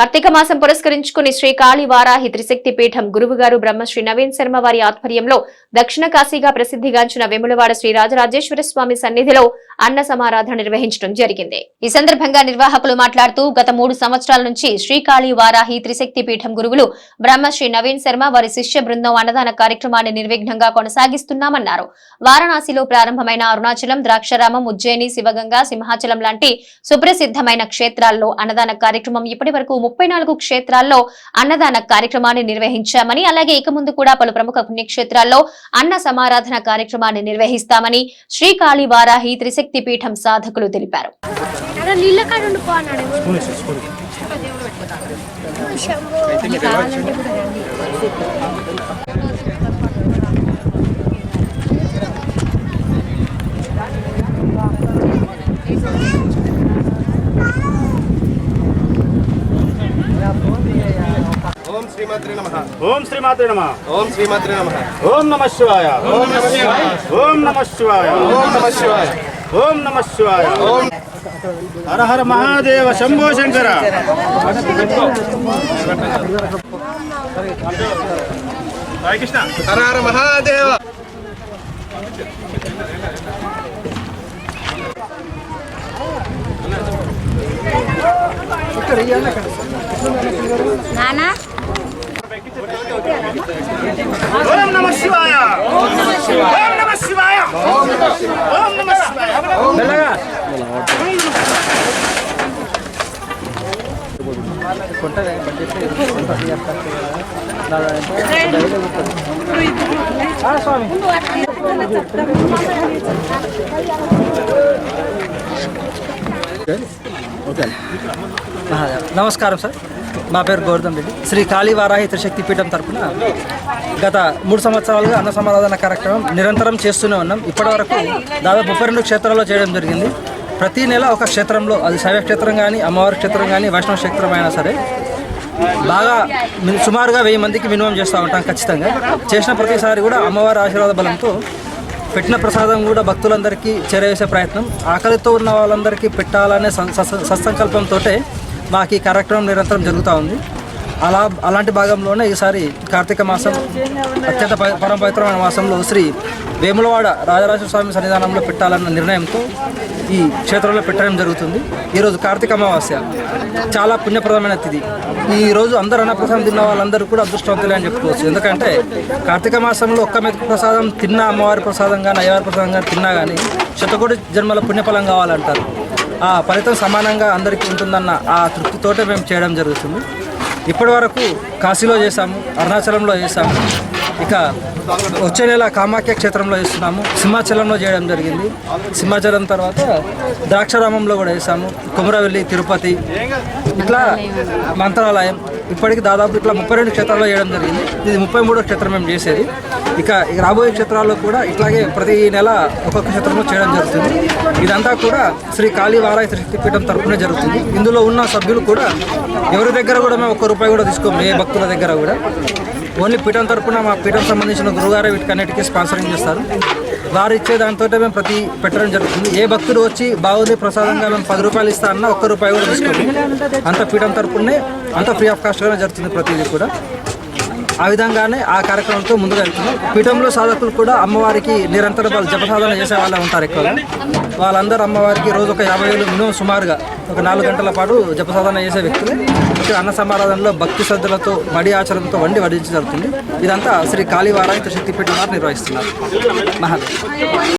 కార్తీక మాసం పురస్కరించుకుని శ్రీ కాళీవారాహి త్రిశక్తి పీఠం గురువుగారు బ్రహ్మశ్రీ నవీన్ శర్మ వారి ఆధ్వర్యంలో దక్షిణ కాశీగా ప్రసిద్ధిగాంచిన వెములవాడ శ్రీ రాజరాజేశ్వర స్వామి సన్నిధిలో అన్న సమారాధన నిర్వహించడం జరిగింది. ఈ సందర్భంగా నిర్వాహకులు మాట్లాడుతూ గత మూడు సంవత్సరాల నుంచి శ్రీ వారాహి త్రిశక్తి పీఠం గురువులు బ్రహ్మశ్రీ నవీన్ శర్మ వారి శిష్య బృందం అన్నదాన కార్యక్రమాన్ని నిర్విఘ్నంగా కొనసాగిస్తున్నామన్నారు. వారణాసిలో ప్రారంభమైన అరుణాచలం ద్రాక్షారామం ఉజ్జయిని శివగంగా సింహాచలం లాంటి సుప్రసిద్ధమైన క్షేత్రాల్లో అన్నదాన కార్యక్రమం ఇప్పటి వరకు ముప్పై నాలుగు క్షేత్రాల్లో అన్నదాన కార్యక్రమాన్ని నిర్వహించామని అలాగే ఇక ముందు కూడా పలు ప్రముఖ పుణ్యక్షేత్రాల్లో అన్న సమారాధన కార్యక్రమాన్ని నిర్వహిస్తామని శ్రీకాళీ వారాహి త్రిశక్తి పీఠం సాధకులు తెలిపారు అక్కడ నీళ్ళ కాడ ఉండిపో అన్నాడు శంభో. ఓం శ్రీమాత్రే నమ. ఓం శ్రీమాత్రే నమ. ఓం శ్రీమాత్రే నమ. ఓం నమ శివాయ. ఓం నమ శివాయ. ఓం నమ శివాయ. ఓం నమ శివాయ. ఓం నమ శివాయ. ఓం హర హర మహాదేవ శంభో శంకర. సాయి కృష్ణ హర హర మహాదేవ. నానా? ఓం నమ శివాయ. ఓం నమ శివాయ. ఓం నమ శివాయ. ఆహా, నమస్కారం సార్. మా పేరు గౌతమ్ రెడ్డి. శ్రీ కాళీవారాహి త్రిశక్తి పీఠం తరపున గత మూడు సంవత్సరాలుగా అన్న సమారాధన కార్యక్రమం నిరంతరం చేస్తూనే ఉన్నాం. ఇప్పటివరకు దాదాపు ముప్పై రెండు క్షేత్రాల్లో చేయడం జరిగింది. ప్రతి నెల ఒక క్షేత్రంలో అది శైవ క్షేత్రం కానీ అమ్మవారి క్షేత్రం కానీ వైష్ణవ క్షేత్రం అయినా సరే బాగా సుమారుగా వెయ్యి మందికి మినిమం చేస్తూ ఉంటాం ఖచ్చితంగా. చేసిన ప్రతిసారి కూడా అమ్మవారి ఆశీర్వాద బలంతో పెట్టిన ప్రసాదం కూడా భక్తులందరికీ చేరవేసే ప్రయత్నం. ఆకలితో ఉన్న వాళ్ళందరికీ పెట్టాలనే సత్సంకల్పంతో మాకు ఈ కార్యక్రమం నిరంతరం జరుగుతూ ఉంది. అలా అలాంటి భాగంలోనే ఈసారి కార్తీక మాసం అత్యంత పరమపవిత్రమైన మాసంలో శ్రీ వేములవాడ రాజరాజ స్వామి సన్నిధానంలో పెట్టాలన్న నిర్ణయంతో ఈ క్షేత్రంలో పెట్టడం జరుగుతుంది. ఈరోజు కార్తీక అమావాస్య. చాలా పుణ్యప్రదమైన తిథి. ఈరోజు అందరూ అందరు అన్నప్రసాదం తిన్న వాళ్ళందరూ కూడా అదృష్టవంతులే అని చెప్పుకోవచ్చు. ఎందుకంటే కార్తీక మాసంలో ఒక్క మెతుకు ప్రసాదం తిన్న అమ్మవారి ప్రసాదం కానీ అయ్యవారి ప్రసాదం కానీ తిన్నా కానీ శతకోటి జన్మల పుణ్యఫలం కావాలంటారు. ఫలితం సమానంగా అందరికీ ఉంటుందన్న ఆ తృప్తితోటే మేము చేయడం జరుగుతుంది. ఇప్పటి వరకు కాశీలో చేసాము అరుణాచలంలో చేసాము ఇక వచ్చే నెల కామాఖ్య క్షేత్రంలో చేస్తున్నాము సింహాచలంలో చేయడం జరిగింది. సింహాచలం తర్వాత ద్రాక్షారామంలో కూడా వేసాము కుమరవెల్లి తిరుపతి ఇట్లా మంత్రాలయం ఇప్పటికి దాదాపు ఇట్లా ముప్పై రెండు క్షేత్రాల్లో చేయడం జరిగింది. ఇది ముప్పై మూడో క్షేత్రం మేము చేసేది. ఇక రాబోయే క్షేత్రాల్లో కూడా ఇట్లాగే ప్రతి నెల ఒక్కొక్క క్షేత్రంలో చేయడం జరుగుతుంది. ఇదంతా కూడా శ్రీ కాళీవారాయ శక్తిపీఠం తరఫున జరుగుతుంది. ఇందులో ఉన్న సభ్యులు కూడా ఎవరి దగ్గర కూడా మేము ఒక్క రూపాయి కూడా తీసుకోము ఏ భక్తుల దగ్గర కూడా. ఓన్లీ పీఠం తరఫున మా పీఠం సంబంధించిన గురుగారే వీటికన్నిటికీ స్పాన్సరింగ్ చేస్తారు. వారు ఇచ్చే దాంతో మేము ప్రతి పెట్టడం జరుగుతుంది. ఏ భక్తుడు వచ్చి బాగుంది ప్రసాదంగా మేము పది రూపాయలు ఇస్తా అన్న ఒక్క రూపాయి కూడా తీసుకోము అంత పీఠం తరపునే అంత ఫ్రీ ఆఫ్ కాస్ట్గానే జరుగుతుంది ప్రతిదీ కూడా. ఆ విధంగానే ఆ కార్యక్రమంతో ముందుకు వెళ్తున్నాం. పీఠంలో సాధకులు కూడా అమ్మవారికి నిరంతరం వాళ్ళు జపసాధన చేసే వాళ్ళే ఉంటారు ఎక్కువగా వాళ్ళందరూ అమ్మవారికి రోజు ఒక యాభై వేలు మినిమం సుమారుగా ఒక నాలుగు గంటల పాటు జపసాధన చేసే వ్యక్తులు. ఇక్కడ అన్న సమారాధనలో భక్తి శ్రద్ధలతో మడి ఆచరణతో వండి వడించి జరుగుతుంది. ఇదంతా శ్రీ కాళీవారాయి శక్తిపీఠం వారు నిర్వహిస్తున్నారు. మహాదేవ్